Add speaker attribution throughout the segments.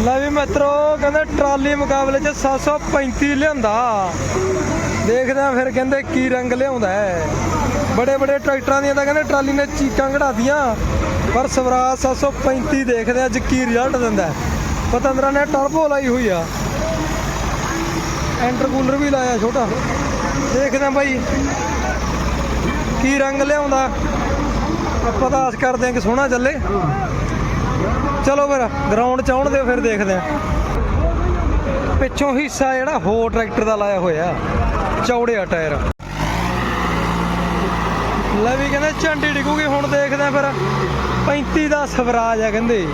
Speaker 1: ਲੈ ਵੀ ਮਿੱਤਰੋ, ਕਹਿੰਦੇ ਟਰਾਲੀ ਮੁਕਾਬਲੇ 'ਚ 735 ਲਿਆਂਦਾ। ਦੇਖਦੇ ਆ ਫਿਰ ਕਹਿੰਦੇ ਕੀ ਰੰਗ ਲਿਆਉਂਦਾ ਹੈ। ਬੜੇ ਬੜੇ ਟਰੈਕਟਰਾਂ ਦੀਆਂ ਤਾਂ ਕਹਿੰਦੇ ਟਰਾਲੀ ਨੇ ਚੀਕਾਂ ਕਢਾਦੀਆਂ ਪਰ ਸਵਰਾਜ 735 ਦੇਖਦੇ ਆ ਅੱਜ ਕੀ ਰਿਜ਼ਲਟ ਦਿੰਦਾ ਹੈ। ਪਤੰਦਰਾ ਨੇ ਟਰਬੋ ਲਾਈ ਹੋਈ ਆ। ਇੰਟਰਕੂਲਰ ਵੀ ਲਾਇਆ ਛੋਟਾ। ਦੇਖਦੇ ਆ ਬਾਈ, ਕੀ ਰੰਗ ਲਿਆਉਂਦਾ। ਆਪਾਂ ਤਾਂ ਆਸ ਕਰਦੇ ਆ ਕਿ ਸੋਹਣਾ ਚੱਲੇ। ਚਲੋ ਫਿਰ ਗਰਾਊਂਡ ਚ ਆਉਣ ਦਿਓ ਫਿਰ ਦੇਖਦੇ ਆ ਪਿੱਛੋਂ ਹਿੱਸਾ ਜਿਹੜਾ ਹੋਰ ਟਰੈਕਟਰ ਦਾ ਲਾਇਆ ਹੋਇਆ, ਚੌੜਿਆ ਟਾਇਰ। ਲੈ ਵੀ ਕਹਿੰਦੇ ਝੰਡੀ ਡਿੱਗੂਗੀ, ਹੁਣ ਦੇਖਦੇ ਆ ਫਿਰ। 35 ਦਾ ਸਵਰਾਜ ਆ ਕਹਿੰਦੇ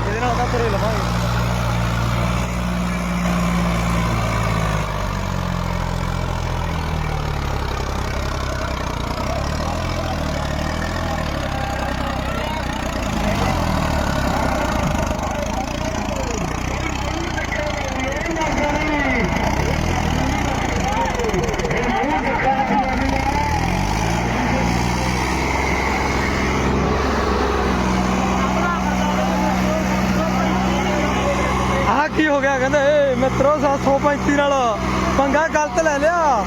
Speaker 1: ਇਹਦੇ ਨਾਲ ਤਾਂ ਤੁਰੇ ਲਵਾਂਗੇ ਆਹ ਕੀ ਹੋ ਗਿਆ ਕਹਿੰਦੇ ਏ ਮਿੱਤਰੋ 735 ਨਾਲ ਪੰਗਾ ਗਲਤ ਲੈ ਲਿਆ।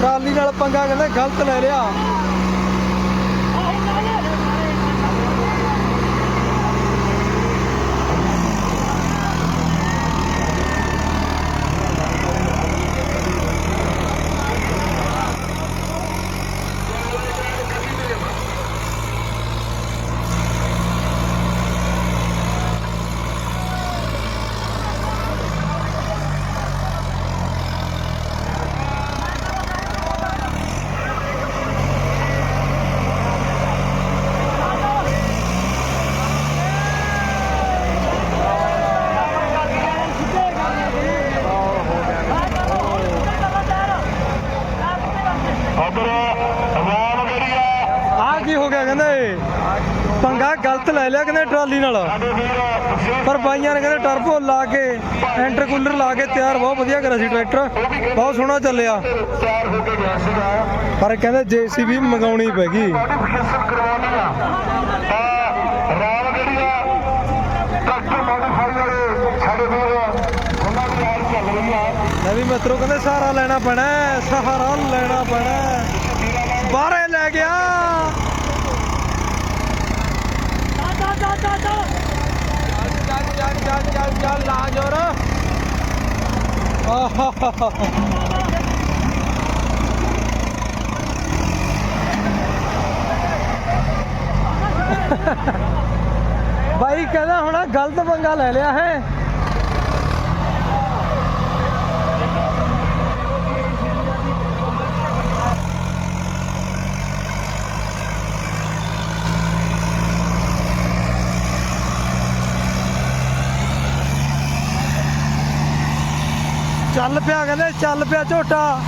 Speaker 1: ਟਰਾਲੀ ਨਾਲ ਪੰਗਾ ਕਹਿੰਦੇ ਗਲਤ ਲੈ ਲਿਆ
Speaker 2: ਅਬਰ ਆਵਾਮ ਕਰੀਆ
Speaker 1: ਆਹ ਕੀ ਹੋ ਗਿਆ ਕਹਿੰਦੇ ਪੰਗਾ ਗਲਤ ਲੈ ਲਿਆ ਕਹਿੰਦੇ ਟਰਾਲੀ ਨਾਲ। ਪਰ ਬਾਈਆਂ ਨੇ ਕਹਿੰਦੇ ਟਰਬੋ ਲਾ ਕੇ, ਇੰਟਰਕੂਲਰ ਲਾ ਕੇ ਤਿਆਰ, ਬਹੁਤ ਵਧੀਆ ਕਰਿਆ ਸੀ ਟਰੈਕਟਰ। ਬਹੁਤ ਸੋਹਣਾ ਚੱਲਿਆ। ਪਰ ਕਹਿੰਦੇ ਜੀਸੀਬੀ ਮੰਗਾਉਣੀ ਪੈ ਗਈ।
Speaker 2: ਉਹਦੀ
Speaker 1: ਮਿੱਤਰੋ ਕਹਿੰਦੇ ਸਹਾਰਾ ਲੈਣਾ ਪੈਣਾ ਸਹਾਰਾ ਲੈਣਾ ਪੈਣਾ ਹੈ। ਬਾਹਰੇ ਲੈ ਗਿਆ। ਚੱਲ ਚੱਲ ਚੱਲ ਚੱਲ ਚੱਲ ਲਾ ਜੋਰ ਆਹਾ। ਬਾਈ ਕਹਿੰਦਾ ਹੁਣ ਗਲਤ ਪੰਗਾ ਲੈ ਲਿਆ ਹੈ। ਚੱਲ ਪਿਆ ਕਹਿੰਦੇ ਚੱਲ ਪਿਆ ਝੋਟਾ।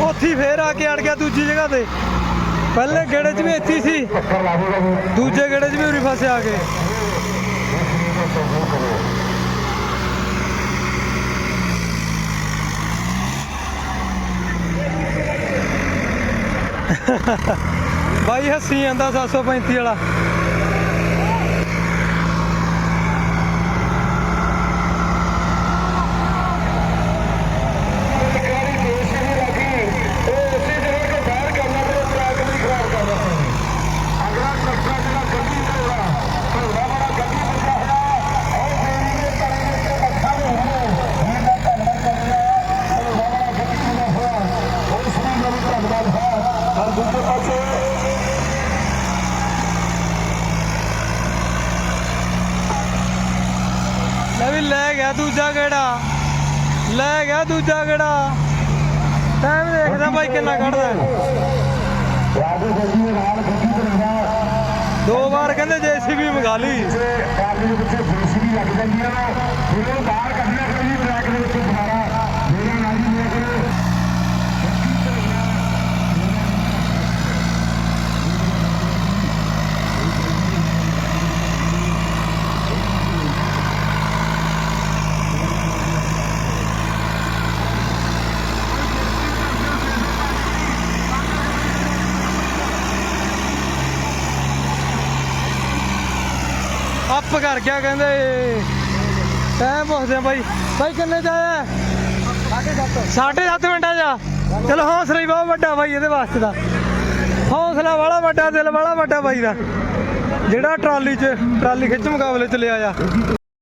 Speaker 1: ਉੱਥੇ ਹੀ ਫੇਰ ਆ ਕੇ ਅੜ ਗਿਆ ਦੂਜੀ ਜਗ੍ਹਾ ਤੇ। ਪਹਿਲੇ ਗੇੜੇ 'ਚ ਵੀ ਇੱਥੇ ਸੀ। ਦੂਜੇ ਗੇੜੇ 'ਚ ਵੀ ਉਰੀ ਫਸੇ ਆ ਕੇ। ਬਾਈ ਹੱਸੀ ਜਾਂਦਾ 735 ਵਾਲਾ
Speaker 2: ਸਰਕਾਰੀ ਦੋਸ਼ ਨਹੀਂ ਰੱਖੀ ਉਹ ਉਸੇ ਜਗ੍ਹਾ ਤੋਂ ਬਾਹਰ ਕਰਨਾ ਤੇ ਟਰੈਕ ਨਹੀਂ ਖਰਾਬ ਕਰਨਾ ਅਗਲਾ ਟਰੈਕਟਰ ਜਿਹੜਾ ਗੱਡੀ ਹੋਇਆ ਥੋੜਾ ਬੜਾ ਗੱਡੀ ਬਚਾ ਹੋਇਆ ਉਹ ਫੇਰੀ ਦੇ ਤਰੇ ਦੇ ਉੱਤੇ ਲੱਖਾਂ ਦੇ ਹੋਣੇ ਇਹ ਦਾ ਧੰਨਵਾਦ ਕਰਨਾ ਉਹ ਬੜਾ ਗੱਡੀ ਦਾ ਹੋਇਆ ਉਸ ਨੂੰ ਵੀ ਧੰਨਵਾਦ ਹੈ ਹਰ ਦੂਜੇ ਪਾਸੇ
Speaker 1: ਲੈ ਵੀ ਲੈ ਗਿਆ ਦੂਜਾ ਗੇੜਾ। ਲੈ ਗਿਆ ਦੂਜਾ ਗੇੜਾ। ਟਾਈਮ ਦੇਖਦਾ ਬਾਈ ਕਿੰਨਾ ਕੱਢਦਾ
Speaker 2: ਦੋ
Speaker 1: ਵਾਰ ਕਹਿੰਦੇ ਜੇਸੀਬੀ ਮੰਗਾ ਲਈ।
Speaker 2: ਜੇਸੀਬੀ ਲੱਗ ਜਾਂਦੀਆਂ ਨੇ ਫਿਰ ਬਾਹਰ ਕੱਢਣਾ, ਫਿਰ ਵੀ ਦੇ ਵਿੱਚ ਦੁਬਾਰਾ
Speaker 1: ਅੱਪ ਕਰ ਗਿਆ ਕਹਿੰਦੇ। ਟਾਈਮ ਪੁੱਛਦੇ ਆ ਬਾਈ ਬਾਈ ਕਿੰਨੇ ਚ ਆਇਆ? 7.5 7 ਮਿੰਟਾਂ ਚ ਚਲੋ ਹੌਸਲਾ ਹੀ ਬਹੁਤ ਵੱਡਾ ਬਾਈ ਇਹਦੇ ਵਾਸਤੇ ਦਾ ਹੌਸਲਾ ਵਾਲਾ ਵੱਡਾ, ਦਿਲ ਵਾਲਾ ਵੱਡਾ ਬਾਈ ਦਾ। ਜਿਹੜਾ ਟਰਾਲੀ 'ਚ, ਟਰਾਲੀ ਖਿੱਚ ਮੁਕਾਬਲੇ ਚ ਲਿਆ ਆ।